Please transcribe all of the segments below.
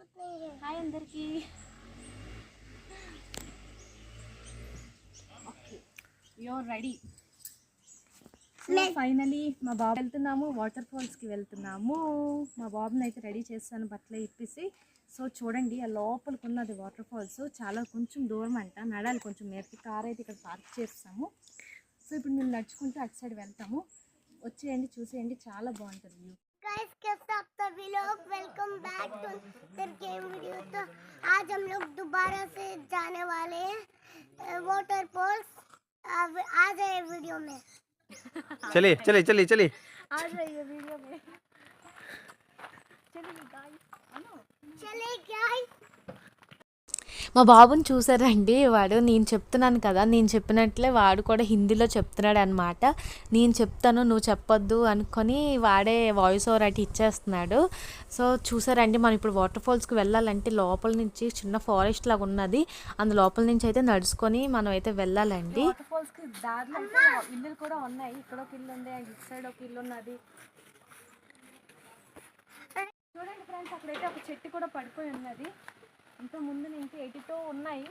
Hi అందరికి. Your ready finally మా బాబు వెళ్తున్నాము వాటర్ ఫాల్స్కి వెళ్తున్నాము. మా బాబుని అయితే రెడీ చేస్తాను బట్టలు ఇప్పేసి. సో చూడండి ఆ లోపలికి ఉన్నది వాటర్ ఫాల్స్ చాలా కొంచెం దూరం అంట నడాలి కొంచెం మీదకి కార్ అయితే ఇక్కడ పార్క్ చేస్తాము. సో ఇప్పుడు మేము నడుచుకుంటూ అటు సైడ్ వెళ్తాము. వచ్చేయండి చూసేయండి చాలా బాగుంటుంది వ్యూ गाइस कैसे आप सभी लोग वेलकम बैक टू फिर गेम वीडियो तो आज हम लोग दोबारा से जाने वाले हैं वाटर पोल्स आ जाए वीडियो में। चलिए चलिए चलिए चलिए। आ जाइए वीडियो में। चलिए गाइस चलिए गाइस మా బాబుని చూసారండి వాడు నేను చెప్తున్నాను కదా నేను చెప్పినట్లే వాడు కూడా హిందీలో చెప్తున్నాడు అనమాట నేను చెప్తాను నువ్వు చెప్పొద్దు అనుకొని వాడే వాయిస్ ఓవర్ అటు ఇచ్చేస్తున్నాడు. సో చూసారండి మనం ఇప్పుడు వాటర్ ఫాల్స్కి వెళ్ళాలంటే లోపల నుంచి చిన్న ఫారెస్ట్ లాగా ఉన్నది. అందు లోపల నుంచి అయితే నడుచుకొని మనం అయితే వెళ్ళాలండి. వాటర్ ఫాల్స్కి దారిలో అయితే ఇల్లులు కూడా ఉన్నాయి. ఇక్కడ ఒక ఇల్లు ఉంది ఇటు సైడ్ ఒక ఇల్లు ఉన్నది. చూడండి ఫ్రెండ్స్ అక్కడైతే ఒక చెట్టు కూడా పడిపోయి ఉన్నది. అంత ముందు నుంచి ఎయిటీతో ఉన్నాయి.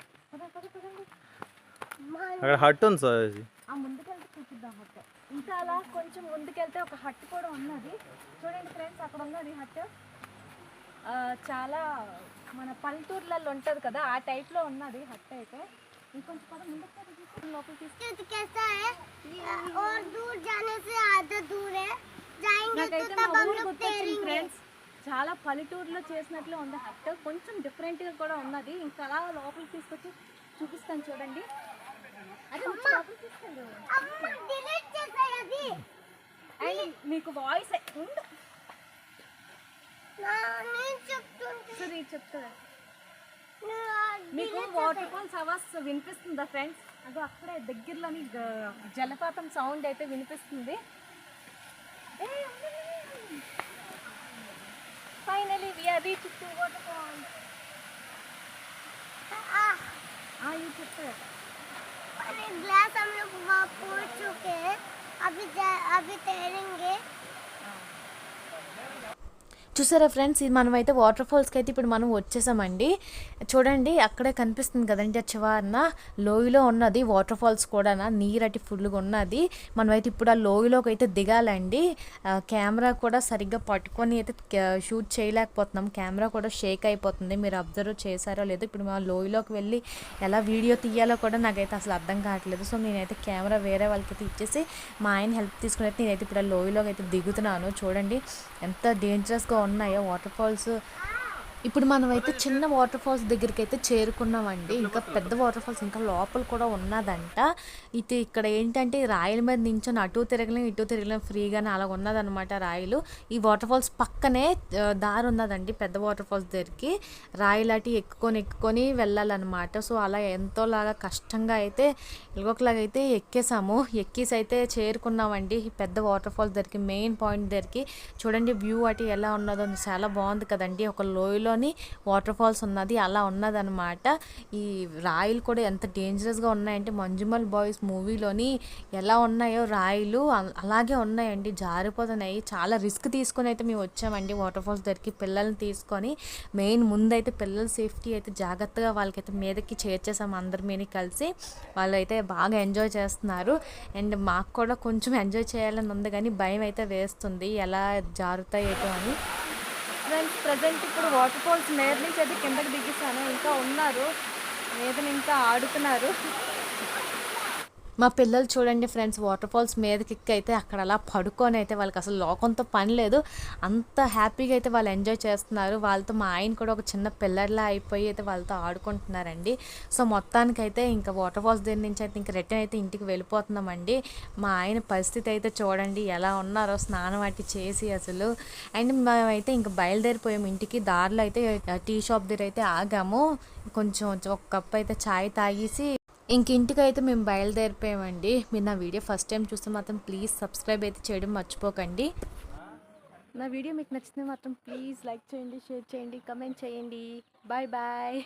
అక్కడ హట్ ఉంది సార్ ఆ ముందుకెళ్తే చూపిద్దాం హట్ ఇంకా అలా కొంచెం ముందుకెళ్తే ఒక హట్ కూడా ఉన్నది. చూడండి ఫ్రెండ్స్ అక్కడ ఉన్నది హట్. చాలా మన పల్లెటూర్లలో ఉంటుంది కదా ఆ టైప్లో ఉన్నది హట్ అయితే. ఇంకొంచెం పదం ముందుకు లోపల తీసుకెళ్తే. ఫ్రెండ్స్. చాలా పల్లెటూరులో చేసినట్లు ఉంది. హట్ కొంచెం డిఫరెంట్గా కూడా ఉన్నది. ఇంకా అలా లోపలికి తీసుకొచ్చి చూపిస్తాను చూడండి. మీకు వాయిస్ చెప్తారా? మీకు వాటర్ ఫాల్స్ అవాస్ వినిపిస్తుందా ఫ్రెండ్స్ అదో అక్కడే దగ్గరలోని జలపాతం సౌండ్ అయితే వినిపిస్తుంది. Finally, we are reached to waterfall. Ah, हाँ you put it. अरे ग्लास हम लोग वहाँ पहुँच चुके हैं अभी जा अभी तैरेंगे చూసారా ఫ్రెండ్స్ ఇది మనమైతే వాటర్ ఫాల్స్కి అయితే ఇప్పుడు మనం వచ్చేసామండి. చూడండి అక్కడే కనిపిస్తుంది కదండి ఆ చివరన. లోయలో ఉన్నది వాటర్ ఫాల్స్ కూడా నీరటి ఫుల్గా ఉన్నది. మనమైతే ఇప్పుడు ఆ లోయలోకి అయితే దిగాలండి. కెమెరా కూడా సరిగ్గా పట్టుకొని అయితే షూట్ చేయలేకపోతున్నాం. కెమెరా కూడా షేక్ అయిపోతుంది. మీరు అబ్జర్వ్ చేశారో లేదో ఇప్పుడు మా లోయలోకి వెళ్ళి ఎలా వీడియో తీయాలో కూడా నాకైతే అసలు అర్థం కావట్లేదు. సో నేనైతే కెమెరా వేరే వాళ్ళకైతే ఇచ్చేసి మా ఆయన హెల్ప్ తీసుకుని అయితే నేనైతే ఇప్పుడు ఆ లోయలోకి అయితే దిగుతున్నాను. చూడండి ఎంత డేంజరస్గా ఉన్నాయో? వాటర్ ఫాల్స్ ఇప్పుడు మనమైతే చిన్న వాటర్ ఫాల్స్ దగ్గరికి అయితే చేరుకున్నామండి. ఇంకా పెద్ద వాటర్ ఫాల్స్ ఇంకా లోపల కూడా ఉన్నదంట. ఇది ఇక్కడ ఏంటంటే రాయల మీద నించొని అటు తిరగలేం ఇటు తిరగలేం ఫ్రీగానే అలా ఉన్నదన్నమాట రాయిలు. ఈ వాటర్ ఫాల్స్ పక్కనే దారి ఉన్నదండి పెద్ద వాటర్ ఫాల్స్ దగ్గరికి. రాయిలాంటి ఎక్కుకొని ఎక్కుకొని వెళ్ళాలన్నమాట. సో అలా ఎంతోలాగా కష్టంగా అయితే ఎలాగోకలాగా అయితే ఎక్కేసాము. ఎక్కేసి అయితే చేరుకున్నామండి పెద్ద వాటర్ ఫాల్స్ దగ్గరికి మెయిన్ పాయింట్ దగ్గరికి. చూడండి వ్యూ అటు ఎలా ఉన్నదో చాలా బాగుంది కదండి. ఒక లోయలో మధ్యలోని వాటర్ ఫాల్స్ ఉన్నది అలా ఉన్నదనమాట ఈ రాయిలు కూడా ఎంత డేంజరస్గా ఉన్నాయంటే మంజుమల్ బాయ్స్ మూవీలోని ఎలా ఉన్నాయో రాయిలు అలాగే ఉన్నాయండి. జారిపోతున్నాయి. చాలా రిస్క్ తీసుకొని అయితే మేము వచ్చామండి. వాటర్ ఫాల్స్ దగ్గరికి పిల్లల్ని తీసుకొని మెయిన్ ముందైతే పిల్లల సేఫ్టీ అయితే జాగ్రత్తగా వాళ్ళకైతే మీదకి చేర్చేసాము అందరి మీద కలిసి. వాళ్ళైతే బాగా ఎంజాయ్ చేస్తున్నారు. అండ్ మాకు కూడా కొంచెం ఎంజాయ్ చేయాలని ఉంది కానీ భయం అయితే వేస్తుంది. ఎలా జారుతాయి ఏటో అని. ఫ్రెండ్స్ ప్రజెంట్ ఇప్పుడు వాటర్ ఫాల్స్ మీద నుంచి అయితే కిందకి దిగిస్తాను ఇంకా ఉన్నారు. మీద ఇంకా ఆడుతున్నారు. మా పిల్లలు చూడండి ఫ్రెండ్స్ వాటర్ ఫాల్స్ మీదకి ఎక్కి అయితే అక్కడ అలా పడుకొని అయితే వాళ్ళకి అసలు లోకంతో పని లేదు. అంత హ్యాపీగా అయితే వాళ్ళు ఎంజాయ్ చేస్తున్నారు. వాళ్ళతో మా ఆయన కూడా ఒక చిన్న పిల్లర్లా అయిపోయి అయితే వాళ్ళతో ఆడుకుంటున్నారండి. సో మొత్తానికైతే ఇంకా వాటర్ ఫాల్స్ దగ్గర నుంచి అయితే ఇంకా రిటర్న్ అయితే ఇంటికి వెళ్ళిపోతున్నామండి. మా ఆయన పరిస్థితి అయితే చూడండి ఎలా ఉన్నారో స్నానం అట్టి చేసి అసలు. అండ్ మేమైతే ఇంకా బయలుదేరిపోయాము ఇంటికి. దారిలో అయితే టీ షాప్ దగ్గర అయితే ఆగాము. కొంచెం ఒక కప్ అయితే చాయ్ తాగేసి ఇంక ఇంటికైతే మేము బయలుదేరిపోయామండి. మీరు నా వీడియో ఫస్ట్ టైం చూస్తే మాత్రం ప్లీజ్ సబ్స్క్రైబ్ అయితే చేయడం మర్చిపోకండి. నా వీడియో మీకు నచ్చితే మాత్రం ప్లీజ్ లైక్ చేయండి షేర్ చేయండి కమెంట్ చేయండి. Bye bye